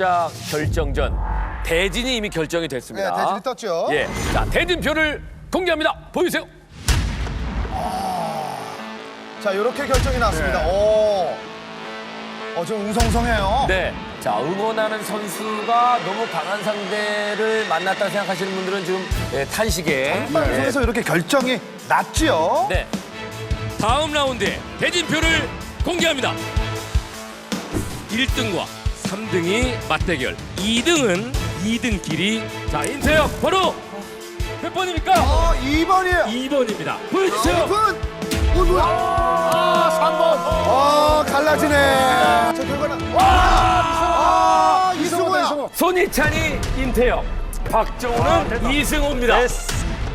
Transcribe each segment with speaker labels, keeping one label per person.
Speaker 1: 결자 결정전 대진이 이미 결정이 됐습니다.
Speaker 2: 네, 대진이 떴죠.
Speaker 1: 예, 자 대진표를 공개합니다. 보여주세요.
Speaker 2: 자, 이렇게 결정이 났습니다. 오. 어, 좀 웅성성해요.
Speaker 1: 네, 자 응원하는 선수가 너무 강한 상대를 만났다 생각하시는 분들은 지금 예, 탄식에
Speaker 2: 방송에서 이렇게 결정이 났지요.
Speaker 1: 네. 다음 라운드에 대진표를 공개합니다. 1등과 3등이 맞대결. 2등은 2등끼리 자 인태혁 바로 몇 번입니까?
Speaker 2: 어, 2번이에요.
Speaker 1: 2번입니다. 보여주세요.
Speaker 2: 2번. 어, 뭐야? 아, 3번. 어, 갈라지네. 자, 결과는. 와! 아, 이승호야.
Speaker 1: 손희찬이 인태혁, 박정우는 이승호입니다.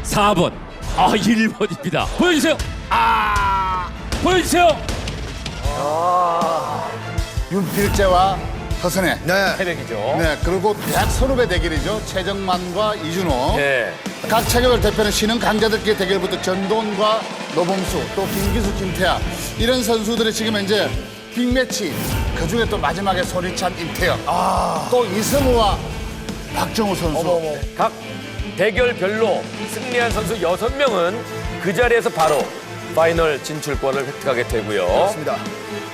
Speaker 1: 4번. 아 1번입니다. 보여주세요. 아 보여주세요.
Speaker 3: 윤필재와 허선혜.
Speaker 2: 네.
Speaker 1: 태백이죠.
Speaker 3: 네, 그리고 대학 선후배 대결이죠. 최정만과 이준호.
Speaker 1: 네.
Speaker 3: 각 체격을 대표하는 신흥 강자들끼리 대결부터 전동과 노범수, 또 김기수, 김태아 이런 선수들이 지금 이제 빅매치. 그 중에 또 마지막에 손희찬, 임태혁. 또 이승우와 박정우 선수.
Speaker 1: 각 대결별로 승리한 선수 6명은 그 자리에서 바로 파이널 진출권을 획득하게 되고요.
Speaker 2: 그렇습니다.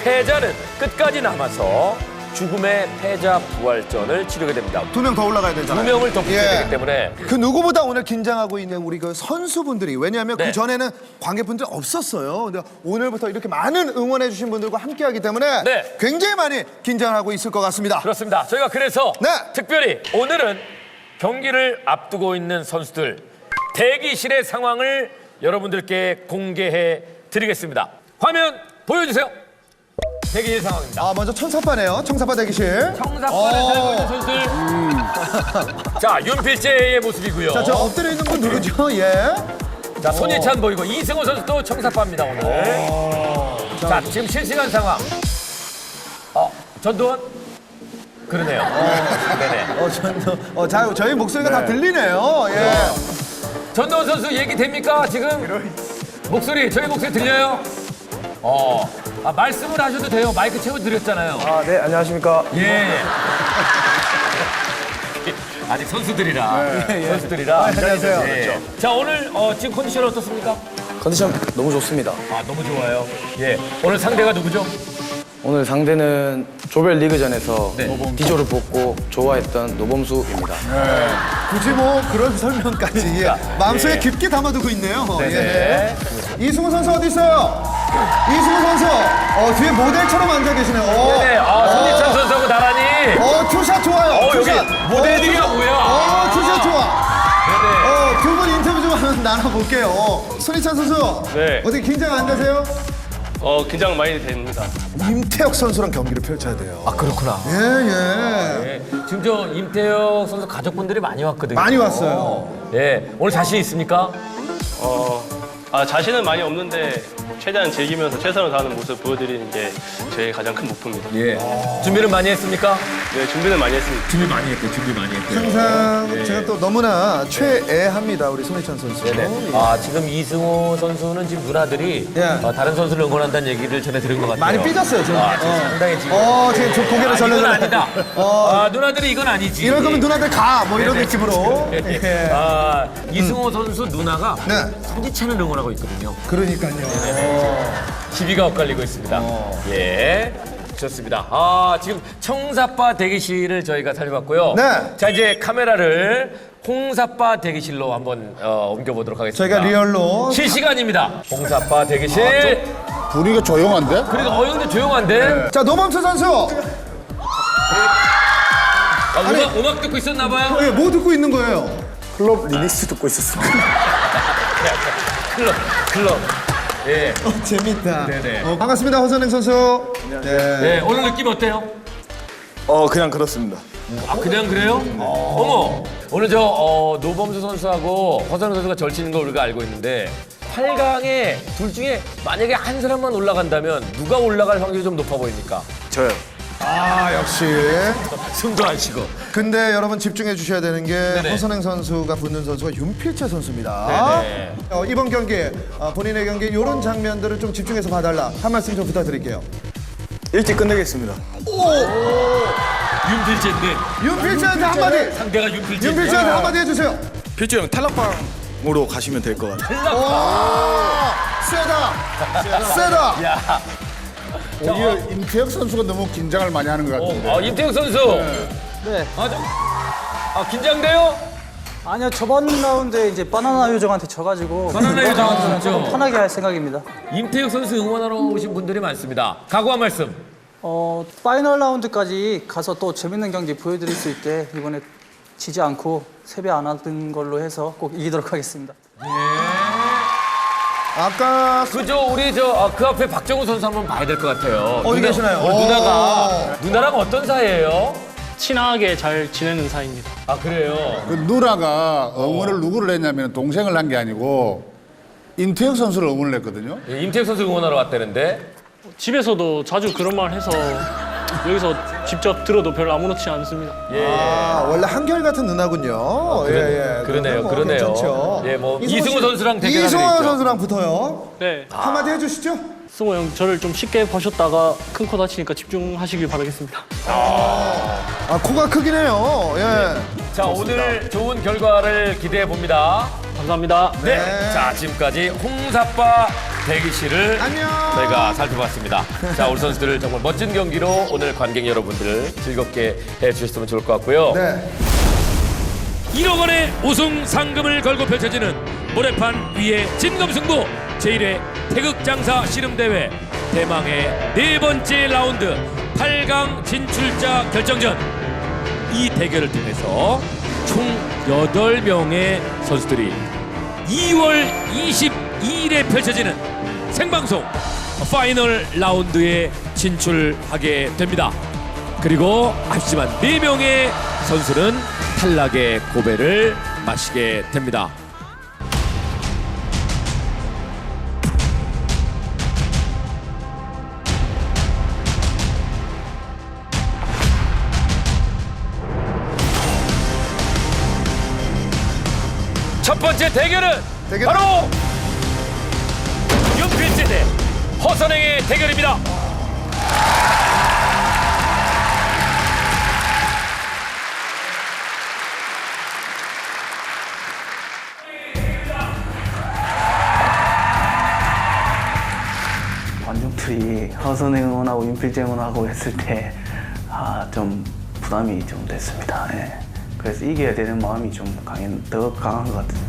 Speaker 1: 패자는 끝까지 남아서 죽음의 패자 부활전을 치르게 됩니다.
Speaker 2: 두 명 더 올라가야
Speaker 1: 두
Speaker 2: 되잖아요.
Speaker 1: 명을 더 붙여야
Speaker 2: 예.
Speaker 1: 되기 때문에
Speaker 2: 그 누구보다 오늘 긴장하고 있는 우리 그 선수분들이 왜냐하면
Speaker 1: 네.
Speaker 2: 그 전에는 관객분들 없었어요. 근데 오늘부터 이렇게 많은 응원해주신 분들과 함께하기 때문에
Speaker 1: 네.
Speaker 2: 굉장히 많이 긴장하고 있을 것 같습니다.
Speaker 1: 그렇습니다. 저희가 그래서
Speaker 2: 네.
Speaker 1: 특별히 오늘은 경기를 앞두고 있는 선수들 대기실의 상황을 여러분들께 공개해 드리겠습니다. 화면 보여주세요. 대기실 상황입니다.
Speaker 2: 아 먼저 천사파네요. 청사파 대기실.
Speaker 1: 청사권에 살고 있는 선수들. 자, 윤필재의 모습이고요.
Speaker 2: 자, 저 엎드려 있는 분 누구죠? 예.
Speaker 1: 자, 손예찬 보이고 이승호 선수도 청사파입니다, 오늘. 자, 지금 실시간 상황. 어, 전두원? 그러네요. 네네.
Speaker 2: 어, 전, 어, 자, 저희 목소리가 다 들리네요. 예.
Speaker 1: 전두원 선수 얘기 됩니까, 지금? 목소리, 저희 목소리 들려요? 어, 아, 말씀을 하셔도 돼요. 마이크 채워드렸잖아요.
Speaker 4: 아, 네, 안녕하십니까.
Speaker 1: 예. 아직 선수들이라. 선수들이라.
Speaker 2: 안녕하세요.
Speaker 1: 예. 자, 오늘 어, 지금 컨디션 어떻습니까?
Speaker 4: 컨디션 너무 좋습니다.
Speaker 1: 아, 너무 좋아요. 예. 오늘 상대가 누구죠?
Speaker 4: 오늘 상대는 조별 리그전에서
Speaker 1: 네.
Speaker 4: 비조를 뽑고 좋아했던 노범수입니다.
Speaker 2: 굳이 뭐 그런 설명까지 예. 마음속에
Speaker 1: 예.
Speaker 2: 깊게 담아두고 있네요.
Speaker 1: 네네.
Speaker 2: 예. 이승우 선수 어디 있어요? 이승우 선수. 어, 뒤에 모델처럼 앉아 계시네요. 어.
Speaker 1: 네. 아, 손희찬 선수하고 나란히.
Speaker 2: 어, 투샷 좋아요.
Speaker 1: 어, 여기
Speaker 2: 투샷.
Speaker 1: 모델들이야,
Speaker 2: 어, 투샷.
Speaker 1: 뭐야.
Speaker 2: 어, 투샷 좋아.
Speaker 1: 네네.
Speaker 2: 어, 두 분 인터뷰 좀 한번 나눠볼게요. 어, 손희찬 선수.
Speaker 5: 네.
Speaker 2: 어떻게 긴장 안 되세요?
Speaker 5: 어 긴장 많이 됩니다.
Speaker 2: 임태혁 선수랑 경기를 펼쳐야 돼요.
Speaker 1: 아, 그렇구나.
Speaker 2: 예, 예.
Speaker 1: 예. 지금 저 임태혁 선수 가족분들이 많이 왔거든요.
Speaker 2: 많이 왔어요.
Speaker 1: 예. 오늘 자신 있습니까?
Speaker 5: 어, 아 자신은 많이 없는데 최대한 즐기면서 최선을 다하는 모습 보여드리는 게 제 가장 큰 목표입니다.
Speaker 1: 예. 준비는 많이 했습니까?
Speaker 5: 네, 준비는 많이 했습니다.
Speaker 1: 준비 많이 했대, 준비 많이 했대.
Speaker 2: 항상 제가 또 너무나 최애합니다. 우리 손희찬 선수.
Speaker 1: 네네. 아, 지금 이승호 선수는 지금 누나들이
Speaker 2: 예.
Speaker 1: 어, 다른 선수를 응원한다는 얘기를 전해 들은 것 같아요.
Speaker 2: 많이 삐졌어요, 지금.
Speaker 1: 아, 지금
Speaker 2: 어.
Speaker 1: 상당히 지금.
Speaker 2: 어, 지금 저 고개를
Speaker 1: 아, 이건
Speaker 2: 절레절레.
Speaker 1: 아니다.
Speaker 2: 어.
Speaker 1: 아, 누나들이 이건 아니지.
Speaker 2: 이럴 거면 누나들 가! 뭐 이런 느낌으로. 예.
Speaker 1: 아, 이승호 선수 누나가
Speaker 2: 네.
Speaker 1: 손희찬을 응원 하고 있거든요.
Speaker 2: 그러니까요.
Speaker 1: 시비가 엇갈리고 있습니다. 예. 좋습니다. 아, 지금 청사파 대기실을 저희가 살펴봤고요.
Speaker 2: 네.
Speaker 1: 자, 이제 카메라를 홍사파 대기실로 한번 어, 옮겨보도록 하겠습니다.
Speaker 2: 저희가 리얼로.
Speaker 1: 실시간입니다. 홍사파 대기실.
Speaker 3: 분위기가 조용한데?
Speaker 1: 그러니까 어, 형들 조용한데?
Speaker 2: 자, 노범수 선수.
Speaker 1: 아, 음악, 음악 듣고 있었나 봐요?
Speaker 2: 예, 뭐 듣고 있는 거예요?
Speaker 4: 클럽 리믹스 듣고 있었습니다.
Speaker 1: 클럽, 클럽. 예.
Speaker 2: 어, 재밌다.
Speaker 1: 네네.
Speaker 2: 어, 반갑습니다, 허선행 선수. 네.
Speaker 1: 네, 오늘 느낌 어때요?
Speaker 4: 어, 그냥 그렇습니다.
Speaker 1: 아 그냥 그래요? 어머 오늘 저 어, 노범수 선수하고 허선우 선수가 절치는 걸 우리가 알고 있는데 8강에 둘 중에 만약에 한 사람만 올라간다면 누가 올라갈 확률이 좀 높아 보입니까?
Speaker 4: 저요.
Speaker 2: 아, 역시.
Speaker 1: 숨도 안 쉬고
Speaker 2: 근데 여러분 집중해 주셔야 되는 게
Speaker 1: 네네.
Speaker 2: 허선행 선수가 붙는 선수가 윤필채 선수입니다.
Speaker 1: 네네.
Speaker 2: 어, 이번 경기 어, 본인의 경기 이런 장면들을 좀 집중해서 봐달라 한 말씀 좀 부탁드릴게요.
Speaker 4: 일찍 끝내겠습니다.
Speaker 1: 윤필재인데
Speaker 2: 윤필재한테 한마디.
Speaker 1: 상대가 윤필재.
Speaker 2: 윤필재한테 한마디 해주세요.
Speaker 6: 필주 형 탈락방으로 가시면 될 것 같아요.
Speaker 2: 오, 세다. 세다.
Speaker 3: 오히려 임태혁 선수가 너무 긴장을 많이 하는 것 같은데.
Speaker 1: 어, 임태욱 선수.
Speaker 7: 네.
Speaker 1: 아, 좀, 아 긴장돼요?
Speaker 7: 아니요 저번 라운드에 이제 바나나 요정한테 져가지고
Speaker 1: 바나나 요정한테 졌죠?
Speaker 7: 편하게 할 생각입니다.
Speaker 1: 임태욱 선수 응원하러 오신 분들이 많습니다. 각오 한 말씀.
Speaker 7: 어 파이널 라운드까지 가서 또 재밌는 경기 보여드릴 수 있게 이번에 지지 않고 세배 안 하던 걸로 해서 꼭 이기도록 하겠습니다.
Speaker 2: 아까
Speaker 1: 그죠 우리 저 그 앞에 박정우 선수 한번 봐야 될 것 같아요.
Speaker 2: 어디 계시나요?
Speaker 1: 우리 누나가 누나랑 어떤 사이예요?
Speaker 5: 친하게 잘 지내는 사이입니다.
Speaker 1: 아 그래요.
Speaker 3: 그 누나가 응원을 누구를 했냐면 동생을 한 게 아니고 임태혁 선수를 응원을 했거든요.
Speaker 1: 예, 임태욱 선수 응원하러 왔다는데.
Speaker 5: 집에서도 자주 그런 말 해서 여기서 직접 들어도 별로 아무렇지 않습니다.
Speaker 2: 아, 원래 한결같은 누나군요. 예, 예.
Speaker 1: 그러네요,
Speaker 2: 뭐
Speaker 1: 그러네요.
Speaker 2: 괜찮죠.
Speaker 1: 예, 뭐
Speaker 2: 이승우
Speaker 1: 이승우
Speaker 2: 씨,
Speaker 1: 선수랑 대결하게
Speaker 2: 이승우. 선수랑 붙어요.
Speaker 5: 네,
Speaker 2: 한마디 해주시죠.
Speaker 5: 승호 형 저를 좀 쉽게 보셨다가 큰 코 다치니까 집중하시길 바라겠습니다.
Speaker 2: 아, 코가 크긴 해요. 예.
Speaker 1: 자 오늘 좋은 결과를 기대해 봅니다.
Speaker 5: 감사합니다.
Speaker 1: 네. 자 지금까지 홍사빠 대기실을
Speaker 2: 안녕.
Speaker 1: 저희가 살펴봤습니다. 자 우리 선수들 정말 멋진 경기로 오늘 관객 여러분들 즐겁게 해주셨으면 좋을 것 같고요.
Speaker 2: 네.
Speaker 1: 1억 원의 우승 상금을 걸고 펼쳐지는 모래판 위의 진검승부 제1회 태극장사 씨름대회 대망의 네 번째 라운드 8강 진출자 결정전 이 대결을 통해서 총 8명의 선수들이 2월 22일에 펼쳐지는 생방송 파이널 라운드에 진출하게 됩니다. 그리고 아시지만 4명의 선수는 탈락의 고배를 마시게 됩니다. 첫 번째 대결은
Speaker 2: 대결은-
Speaker 1: 바로 대 허선행의 대결입니다.
Speaker 8: 관중들이 허선행 응원하고 윤필재 응원하고 했을 때, 아, 좀 부담이 좀 됐습니다. 예. 그래서 이겨야 되는 마음이 좀 강해, 더 강한 것 같아요.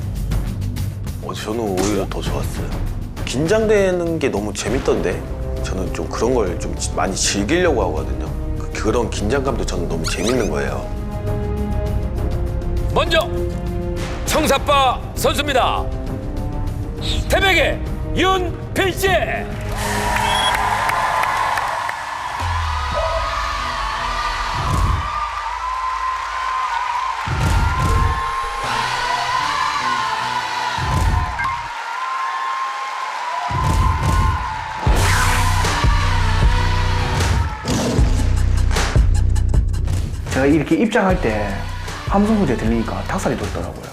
Speaker 9: 어, 저는 오히려 더 좋았어요. 긴장되는 게 너무 재밌던데 저는 좀 그런 걸 좀 많이 즐기려고 하거든요. 그- 그런 긴장감도 저는 너무 재밌는 거예요.
Speaker 1: 먼저 청사빠 선수입니다. 태백의 윤필재.
Speaker 8: 제가 이렇게 입장할 때 함성 소리가 들리니까 닭살이 돋더라고요.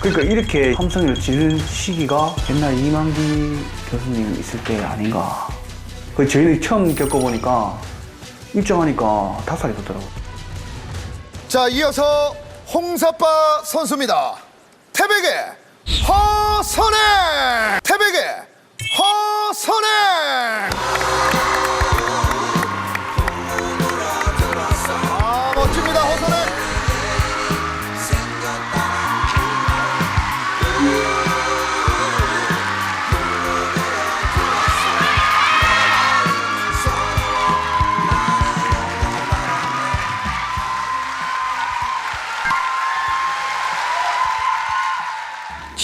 Speaker 8: 그러니까 이렇게 함성을 지른 시기가 옛날 이만기 교수님 있을 때 아닌가. 그 저희는 처음 겪어보니까 입장하니까 닭살이 돋더라고요.
Speaker 2: 자, 이어서 홍사빠 선수입니다. 태백의 허선행! 태백의 허선행!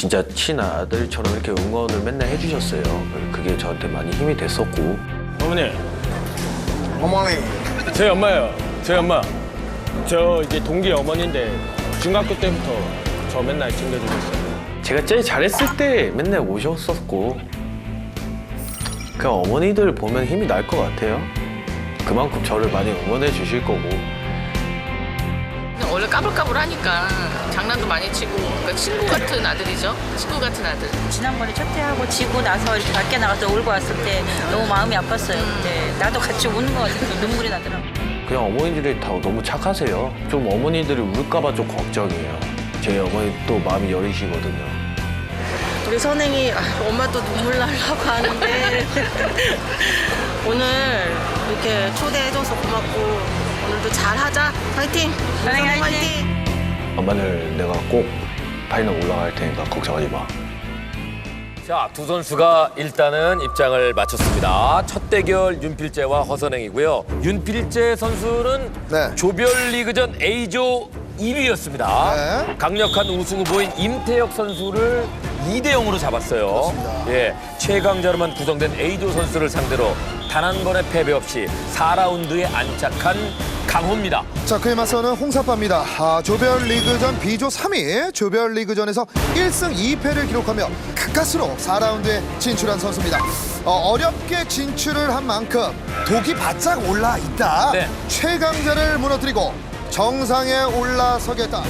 Speaker 9: 진짜 친아들처럼 이렇게 응원을 맨날 해주셨어요. 그게 저한테 많이 힘이 됐었고
Speaker 5: 어머니,
Speaker 2: 어머니.
Speaker 5: 저희 엄마예요. 저희 엄마. 저 이제 동기 어머니인데 중학교 때부터 저 맨날 챙겨주셨어요.
Speaker 9: 제가 제일 잘했을 때 맨날 오셨었고 그 어머니들 보면 힘이 날 것 같아요. 그만큼 저를 많이 응원해 주실 거고
Speaker 10: 원래 까불까불하니까 장난도 많이 치고 그러니까 친구 같은 아들이죠. 친구 같은 아들.
Speaker 11: 지난번에 첫 대하고 지고 나서 이렇게 밖에 나가서 울고 왔을 때 너무 마음이 아팠어요. 근데 나도 같이 우는 것 같아서 눈물이 나더라고.
Speaker 9: 그냥 어머니들이 다 너무 착하세요. 좀 어머니들이 울까봐 좀 걱정이에요. 제 어머니 또 마음이 여리시거든요.
Speaker 11: 우리 선행이 아, 엄마 또 눈물 나려고 하는데 오늘 이렇게 초대해줘서 고맙고 오늘도 잘하자 화이팅 선행 화이팅
Speaker 9: 엄마를 내가 꼭 파이널 올라갈 테니까 걱정하지 마.
Speaker 1: 자, 두 선수가 일단은 입장을 마쳤습니다. 첫 대결 윤필재와 허선행이고요. 윤필재 선수는
Speaker 2: 네.
Speaker 1: 조별리그전 A조 1위였습니다.
Speaker 2: 네.
Speaker 1: 강력한 우승 후보인 임태혁 선수를 2대 0으로 잡았어요. 예, 최강자로만 구성된 A조 선수를 상대로 단 한 번의 패배 없이 4라운드에 안착한 강호입니다.
Speaker 2: 자, 그에 맞서는 홍사빠입니다. 아, 조별리그전 B조 3위, 조별리그전에서 1승 2패를 기록하며 가까스로 4라운드에 진출한 선수입니다. 어, 렵게 진출을 한 만큼 독이 바짝 올라 있다.
Speaker 1: 네.
Speaker 2: 최강자를 무너뜨리고 정상에 올라서겠다.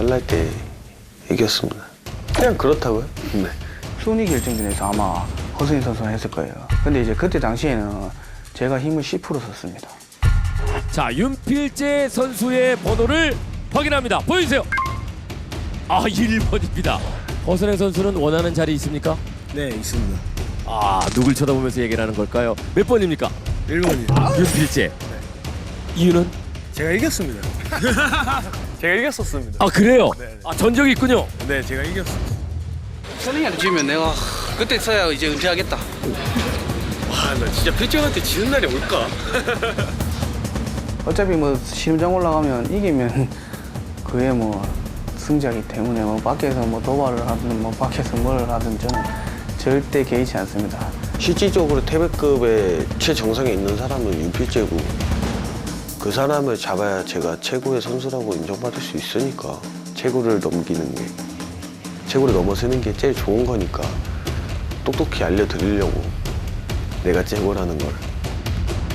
Speaker 9: 잘날 때 이겼습니다. 그냥 그렇다고요? 네.
Speaker 8: 순위 결정전에서 아마 허승인 선수가 했을 거예요. 근데 이제 그때 당시에는 제가 힘을 10% 썼습니다.
Speaker 1: 자, 윤필재 선수의 번호를 확인합니다. 보여주세요. 아, 1번입니다. 허선행 선수는 원하는 자리 있습니까?
Speaker 6: 네, 있습니다.
Speaker 1: 아, 누굴 쳐다보면서 얘기를 하는 걸까요? 몇 번입니까?
Speaker 6: 1번이요.
Speaker 1: 윤필재. 이유는?
Speaker 6: 제가 이겼습니다. 제가 이겼었습니다.
Speaker 1: 아, 그래요? 아, 전적이 있군요.
Speaker 6: 네, 제가 이겼습니다.
Speaker 7: 선행이한테 지면 내가 그때 써야 이제 은퇴하겠다
Speaker 5: 와, 나 진짜 필정한테 지는 날이 올까?
Speaker 8: 어차피 뭐 시험장 올라가면 이기면 그게 뭐 승자기 때문에 뭐 밖에서 뭐 도발을 하든 뭐 밖에서 뭘 하든 저는 절대 개의치 않습니다.
Speaker 9: 실질적으로 태백급의 최정상에 있는 사람은 윤필재고 그 사람을 잡아야 제가 최고의 선수라고 인정받을 수 있으니까 최고를 넘기는 게 최고를 넘어서는 게 제일 좋은 거니까 똑똑히 알려드리려고 내가 최고라는 걸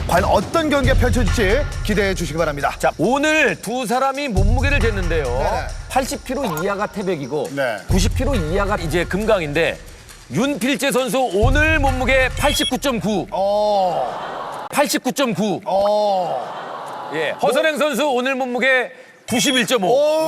Speaker 2: 과연 어떤 경기가 펼쳐질지 기대해 주시기 바랍니다.
Speaker 1: 자, 오늘 두 사람이 몸무게를 쟀는데요.
Speaker 2: 네네.
Speaker 1: 80kg 이하가 태백이고
Speaker 2: 네.
Speaker 1: 90kg 이하가 이제 금강인데 윤필재 선수 오늘 몸무게 89.9.
Speaker 2: 어,
Speaker 1: 89.9.
Speaker 2: 어,
Speaker 1: 예. 허선행 선수 오늘 몸무게 91.5.
Speaker 2: 오.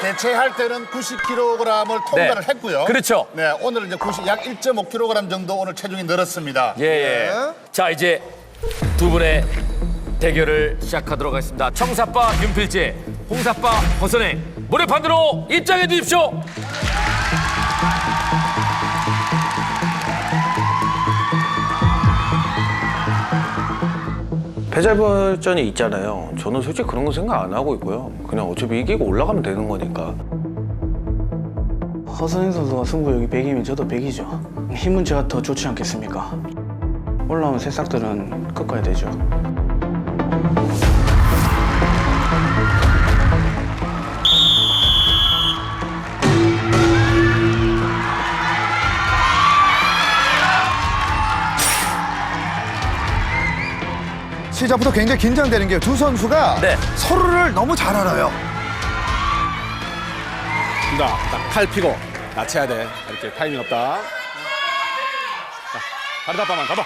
Speaker 2: 대체할 때는 90kg을 통과를
Speaker 1: 네.
Speaker 2: 했고요.
Speaker 1: 그렇죠.
Speaker 2: 네, 오늘 이제 90, 약 1.5kg 정도 오늘 체중이 늘었습니다.
Speaker 1: 예, 예.
Speaker 2: 네.
Speaker 1: 자, 이제 두 분의 대결을 시작하도록 하겠습니다. 청사빠 윤필재, 홍사빠 허선행. 모래판으로 입장해 주십시오.
Speaker 9: 패자벌전이 있잖아요. 저는 솔직히 그런 거 생각 안 하고 있고요. 그냥 어차피 이기고 올라가면 되는 거니까.
Speaker 8: 허승인 선수가 승부욕이 100이면 저도 100이죠. 힘은 제가 더 좋지 않겠습니까? 올라온 새싹들은 꺾어야 되죠.
Speaker 2: 시작부터 굉장히 긴장되는 게 두 선수가
Speaker 1: 네.
Speaker 2: 서로를 너무 잘 알아요.
Speaker 5: 자, 딱팔 피고 낮춰야 돼. 이렇게 타이밍 없다. 자, 다리 다빠만 가봐.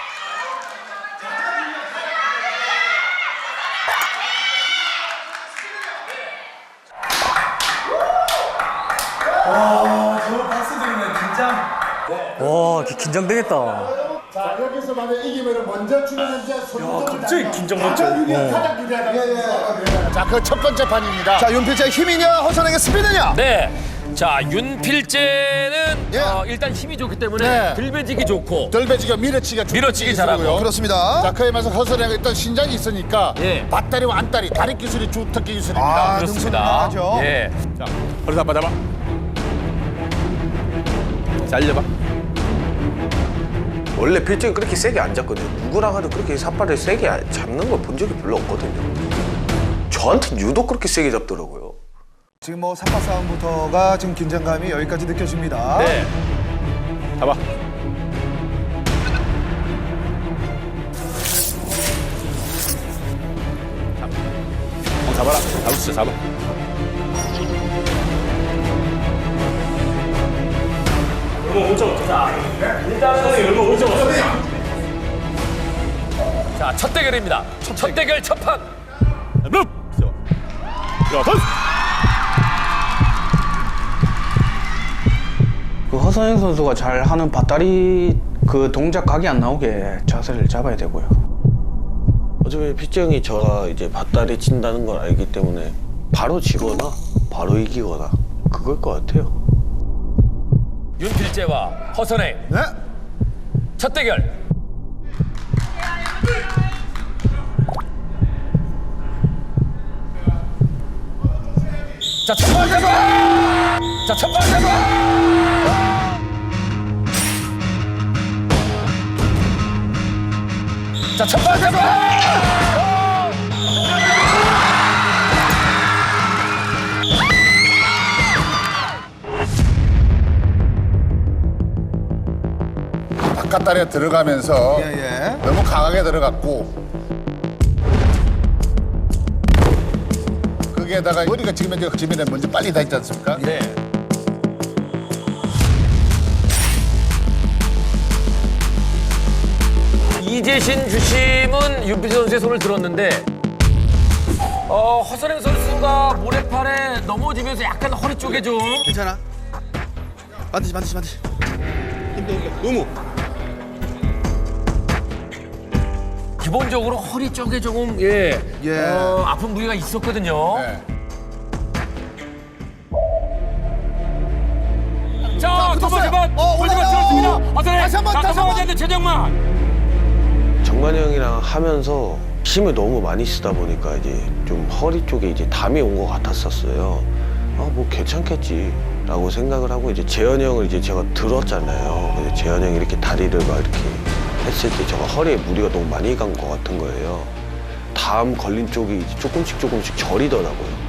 Speaker 7: 와 긴장되겠다
Speaker 2: 자, 여기서 만약 이기면 먼저 주는 자 손.
Speaker 5: 갑자기 긴장받죠.
Speaker 2: 가장 기대하는 자, 그 첫 번째 판입니다. 자, 윤필재 힘이냐, 허선에게 스피드냐?
Speaker 1: 네. 자, 윤필재는
Speaker 2: 예.
Speaker 1: 어, 일단 힘이 좋기 때문에
Speaker 2: 네.
Speaker 1: 들배지기 좋고
Speaker 2: 덜배지가 밀어치기가 좋은
Speaker 1: 밀어치기. 잘하고.
Speaker 2: 그렇습니다.
Speaker 3: 자, 그에 맞서 허선이가 일단 신장이 있으니까
Speaker 1: 예.
Speaker 3: 밧다리와 안다리, 다리 기술이 주특기 기술입니다.
Speaker 2: 아,
Speaker 1: 그렇습니다.
Speaker 2: 능수능란하죠.
Speaker 1: 예.
Speaker 5: 자, 허리 다빠 잡아. 잘려봐.
Speaker 9: 원래 필정이 그렇게 세게 안 잡거든요. 누구랑 하도 그렇게 삿발을 세게 안- 잡는 걸 본 적이 별로 없거든요. 저한테 유독 그렇게 세게 잡더라고요.
Speaker 2: 지금 뭐 사파 싸움부터가 지금 긴장감이 여기까지 느껴집니다.
Speaker 1: 네.
Speaker 5: 잡아. 잡아라. 잡을 수 있어, 잡아.
Speaker 1: 자, 첫 대결입니다. 첫, 대결 첫 판.
Speaker 5: 자, 던.
Speaker 8: 그 허선영 선수가 잘 하는 밭다리 그 동작 각이 안 나오게 자세를 잡아야 되고요.
Speaker 9: 어차피 피정이 저가 이제 밭다리 친다는 걸 알기 때문에 바로 지거나 바로 이기거나 그걸 것 같아요.
Speaker 1: 윤필재와 허선의
Speaker 2: 네.
Speaker 1: 첫 대결. 자, 첫 번째 봐! 자, 첫 번째 봐! 자, 첫 번째 봐!
Speaker 3: 바깥다리가 들어가면서
Speaker 2: 예, 예.
Speaker 3: 너무 강하게 들어갔고 거기에다가 머리가 지금 현재 지면에 먼저 빨리 다 있지 않습니까?
Speaker 1: 네. 이재신 주심은 윤필재 선수의 손을 들었는데 어, 허선행 선수가 모래팔에 넘어지면서 약간 허리 쪽에 좀
Speaker 6: 괜찮아. 만드시 만드시 만드시. 힘도 너무.
Speaker 1: 기본적으로 허리 쪽에 조금 예,
Speaker 2: 예.
Speaker 1: 어, 아픈 부위가 있었거든요.
Speaker 3: 네.
Speaker 1: 자, 두 번째. 번
Speaker 2: 어, 올라가요.
Speaker 1: 들었습니다. 허선행
Speaker 2: 다시 한 번,
Speaker 1: 자,
Speaker 2: 다시 한 번.
Speaker 1: 않는 최정만.
Speaker 9: 정만이 형이랑 하면서 힘을 너무 많이 쓰다 보니까 이제 좀 허리 쪽에 이제 담이 온 것 같았었어요. 아, 뭐 괜찮겠지라고 생각을 하고 이제 재현이 형을 이제 제가 들었잖아요. 근데 재현이 형이 이렇게 다리를 막 이렇게 했을 때 제가 허리에 무리가 너무 많이 간 것 같은 거예요. 담 걸린 쪽이 조금씩 조금씩 저리더라고요.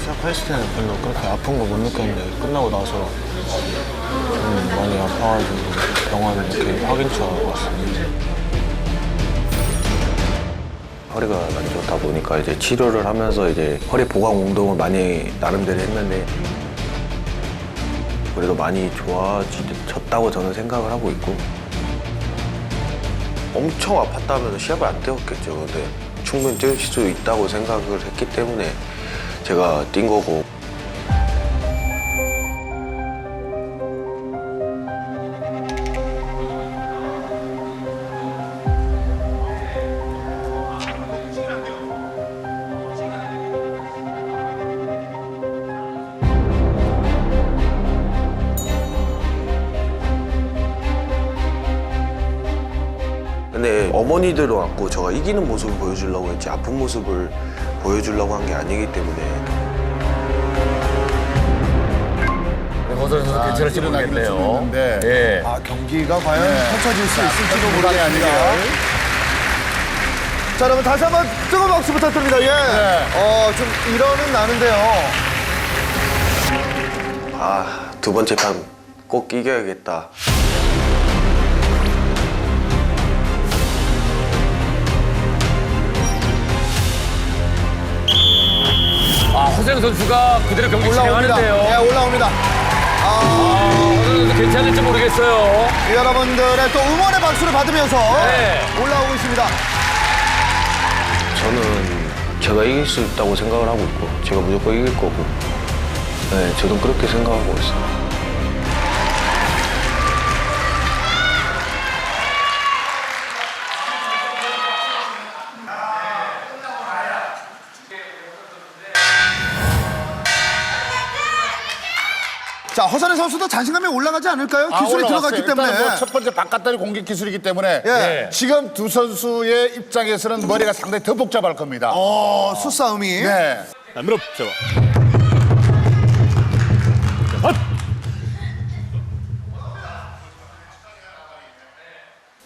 Speaker 5: 시작했을 때는 별로 그렇게 아픈 거 못 느꼈는데 끝나고 나서 좀 많이 아파가지고 병원 이렇게 확인차 왔습니다.
Speaker 9: 허리가 많이 좋다 보니까 이제 치료를 하면서 이제 허리 보강 운동을 많이 나름대로 했는데 그래도 많이 좋아졌다고 저는 생각을 하고 있고 엄청 아팠다면 시합을 안 뛰었겠죠. 근데 충분히 뛸수 있다고 생각을 했기 때문에 제가 뛴 거고 왔고 제가 이기는 모습을 보여주려고 했지 아픈 모습을 보여주려고 한 게 아니기 때문에
Speaker 1: 네, 허선행 선수 괜찮을지
Speaker 3: 좀
Speaker 1: 모르겠네요.
Speaker 3: 있는데.
Speaker 1: 예.
Speaker 2: 아, 경기가 과연 펼쳐질 수 있을지도
Speaker 3: 그게
Speaker 2: 모르겠습니다.
Speaker 3: 아니라
Speaker 2: 자, 여러분 다시 한번 뜨거운 박수 부탁드립니다. 예. 어, 좀 일어는 나는데요.
Speaker 9: 아 두 번째 판 꼭 이겨야겠다.
Speaker 1: 허선행 선수가 그대로 경기
Speaker 2: 올라옵니다.
Speaker 1: 진행하는데요.
Speaker 2: 예, 올라옵니다.
Speaker 1: 아, 허선행 선수 괜찮을지 모르겠어요.
Speaker 2: 여러분들의 또 응원의 박수를 받으면서
Speaker 1: 네.
Speaker 2: 올라오고 있습니다.
Speaker 9: 저는 제가 이길 수 있다고 생각을 하고 있고 제가 무조건 이길 거고 네, 저도 그렇게 생각하고 있어요.
Speaker 2: 허선의 선수도 자신감이 올라가지 않을까요?
Speaker 3: 아,
Speaker 2: 기술이
Speaker 3: 올라왔어요.
Speaker 2: 들어갔기 때문에.
Speaker 3: 일단 뭐첫 번째 바깥다리 공격 기술이기 때문에
Speaker 2: 예.
Speaker 3: 지금 두 선수의 입장에서는 머리가 상당히 더 복잡할 겁니다.
Speaker 2: 어, 수싸움이.
Speaker 3: 네.
Speaker 5: 자, 무릎 잡아.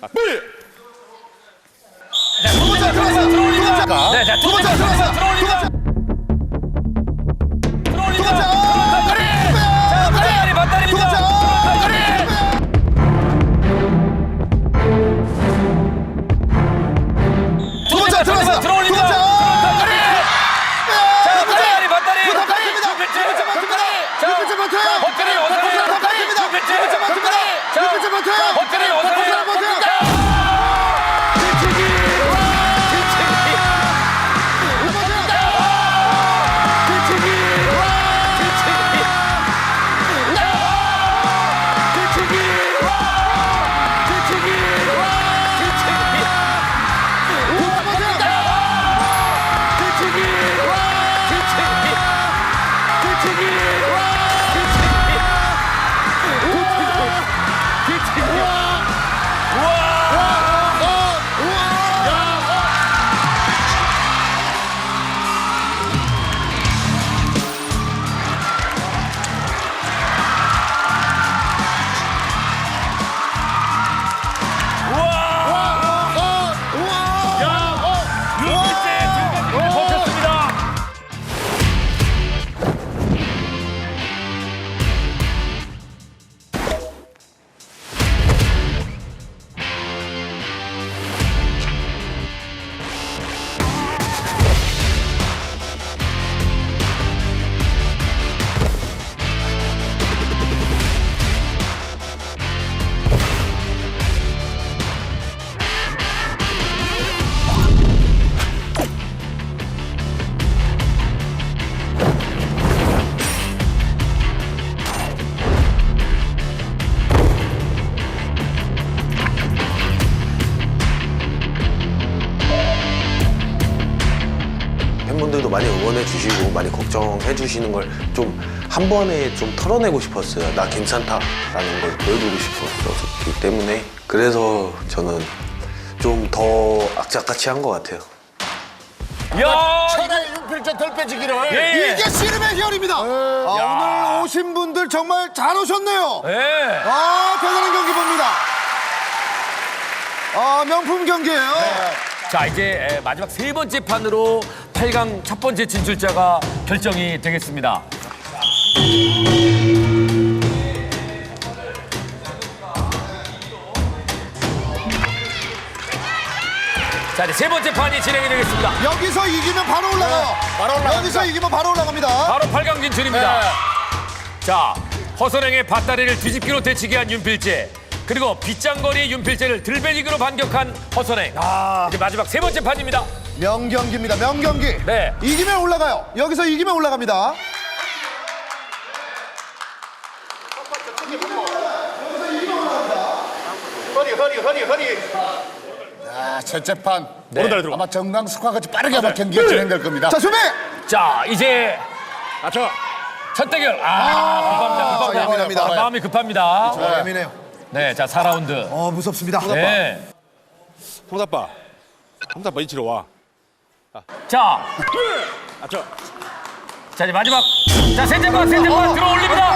Speaker 5: 아, 뿌리!
Speaker 2: 두 번째 들어갔어요. 두 번째.
Speaker 1: 네, 자,
Speaker 2: 두 번째.
Speaker 1: 들어올립니다. 들어올립니다.
Speaker 9: 많이 응원해 주시고 많이 걱정해 주시는 걸 좀 한 번에 좀 털어내고 싶었어요. 나 괜찮다라는 걸 보여주고 싶었기 때문에 그래서 저는 좀 더 악착같이 한 것 같아요.
Speaker 1: 야,
Speaker 3: 천하의 윤필재 덜 빼지기를.
Speaker 1: 예, 예.
Speaker 2: 이게 씨름의 희열입니다. 아, 오늘 오신 분들 정말 잘 오셨네요.
Speaker 1: 예.
Speaker 2: 아, 대단한 경기 봅니다. 아, 명품 경기예요.
Speaker 1: 자 이제 에, 마지막 세 번째 판으로 8강 첫 번째 진출자가 결정이 되겠습니다. 자 이제 세 번째 판이 진행이 되겠습니다.
Speaker 2: 여기서 이기면 바로 올라가요.
Speaker 3: 바로 올라갑니다.
Speaker 2: 여기서 이기면 바로 올라갑니다.
Speaker 1: 바로 8강 진출입니다. 자 허선행의 밧다리를 뒤집기로 대치게 한 윤필재 그리고 빗장거리 윤필재를 들배지기로 반격한 허선행. 이제 마지막 세 번째 판입니다.
Speaker 2: 명경기입니다. 명경기.
Speaker 1: 네.
Speaker 2: 이기면 올라가요. 여기서 이기면 올라갑니다.
Speaker 3: 아, 첫째 판.
Speaker 1: 네.
Speaker 3: 아마 정강숙과 같이 빠르게 아마 경기가 진행될 겁니다.
Speaker 2: 자, 준비!
Speaker 1: 자 이제
Speaker 5: 아저
Speaker 1: 첫 대결. 아, 급합니다. 급합니다.
Speaker 2: 예민합니다.
Speaker 1: 아, 마음이 급합니다.
Speaker 2: 어, 예민해요.
Speaker 1: 네, 자 4라운드.
Speaker 2: 어, 무섭습니다.
Speaker 1: 네.
Speaker 5: 홍사빠 홍사빠 이치로 와.
Speaker 1: 자,
Speaker 5: 아 저
Speaker 1: 자 이제 마지막. 자 셋째 판, 셋째 판 들어 올립니다. 들어올립니다.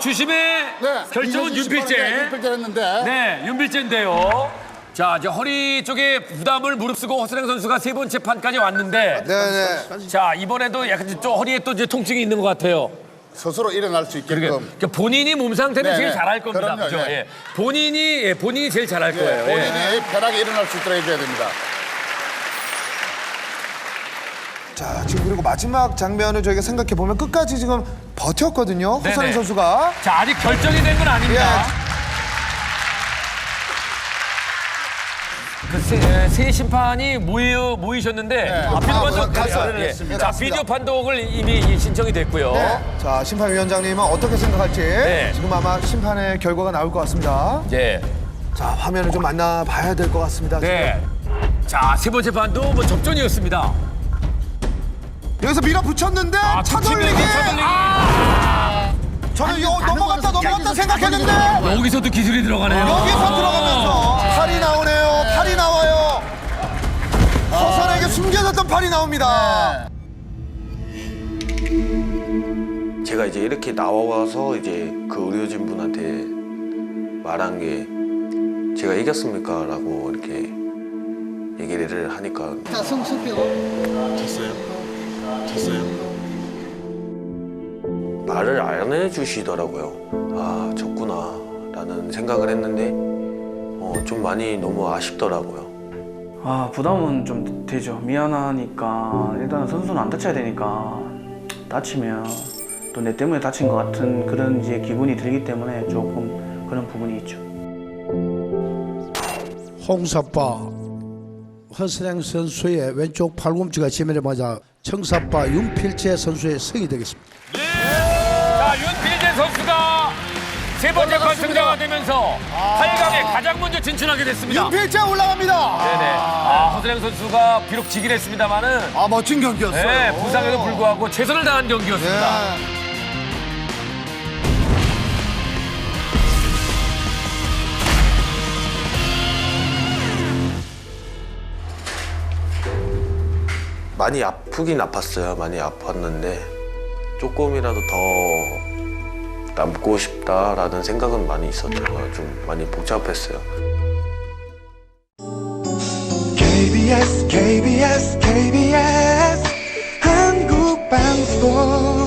Speaker 1: 주심의 결정은 윤필재.
Speaker 3: 윤필재 했는데.
Speaker 1: 네, 윤필재인데요. 자, 이제 허리 쪽에 부담을 무릅쓰고 허선행 선수가 세 번째 판까지 왔는데,
Speaker 2: 네네.
Speaker 1: 자 이번에도 약간 좀 허리에 또 이제 통증이 있는 것 같아요.
Speaker 3: 스스로 일어날 수 있게끔.
Speaker 1: 그러니까 본인이 몸 상태는
Speaker 3: 네,
Speaker 1: 제일
Speaker 3: 네.
Speaker 1: 잘할 겁니다.
Speaker 3: 그럼요,
Speaker 1: 그죠?
Speaker 3: 예.
Speaker 1: 예. 본인이 예, 본인이 제일 잘할 거예요. 예.
Speaker 3: 본인이 편하게 일어날 수 있도록 해줘야 됩니다.
Speaker 2: 자, 지금 그리고 마지막 장면을 저희가 생각해 보면 끝까지 지금 버텼거든요.
Speaker 1: 네네.
Speaker 2: 허선행 선수가.
Speaker 1: 자, 아직 결정이 된 건 아닙니다. 그 세, 세 심판이 모이, 모이셨는데 아, 비디오
Speaker 2: 아,
Speaker 1: 판독
Speaker 2: 갔어요.
Speaker 1: 예.
Speaker 2: 네,
Speaker 1: 자. 비디오 판독을 이미 신청이 됐고요.
Speaker 2: 네. 자, 심판위원장님은 어떻게 생각할지
Speaker 1: 네.
Speaker 2: 지금 아마 심판의 결과가 나올 것 같습니다.
Speaker 1: 예.
Speaker 2: 자, 화면을 좀 만나봐야 될 것 같습니다.
Speaker 1: 네. 자 세 번째 판도 뭐 접전이었습니다.
Speaker 2: 여기서 밀어붙였는데
Speaker 1: 아,
Speaker 2: 차돌리기.
Speaker 1: 붙이면서 차돌리기.
Speaker 2: 저는 이거 넘어갔다 넘어갔다 생각했는데
Speaker 1: 여기서도 기술이 들어가네요.
Speaker 2: 여기서 들어가면서 팔이 나오네요. 팔이 나와요. 18이 나옵니다.
Speaker 9: 제가 이제 이렇게 나와서 이제 그 의료진 분한테 말한 게 제가 이겼습니까? 라고 이렇게 얘기를 하니까
Speaker 3: 자, 성수 빼고.
Speaker 9: 말을 안 해주시더라고요. 아, 졌구나. 라는 생각을 했는데, 어, 좀 많이 너무 아쉽더라고요.
Speaker 8: 아 부담은 좀 되죠. 미안하니까 일단 선수는 안 다쳐야 되니까 다치면 또 내 때문에 다친 것 같은 그런 이제 기분이 들기 때문에 조금 그런 부분이 있죠.
Speaker 12: 홍사빠 허슬행 선수의 왼쪽 팔꿈치가 지면에 맞아 청사빠 윤필재 선수의 승이 되겠습니다.
Speaker 1: 자, 윤필재 선수가 세 번째 관승자가 되면서 8강에 가장 먼저 진출하게 됐습니다.
Speaker 2: 윤필재 올라갑니다.
Speaker 1: 네네. 아, 허슬랭 선수가 비록 지긴 했습니다만은
Speaker 2: 아 멋진 경기였어요.
Speaker 1: 네, 부상에도 불구하고 최선을 다한 경기였습니다.
Speaker 2: 네.
Speaker 9: 많이 아프긴 아팠어요. 많이 아팠는데, 조금이라도 더 남고 싶다라는 생각은 많이 있었죠. 좀 많이 복잡했어요.
Speaker 12: KBS KBS KBS 한국 방송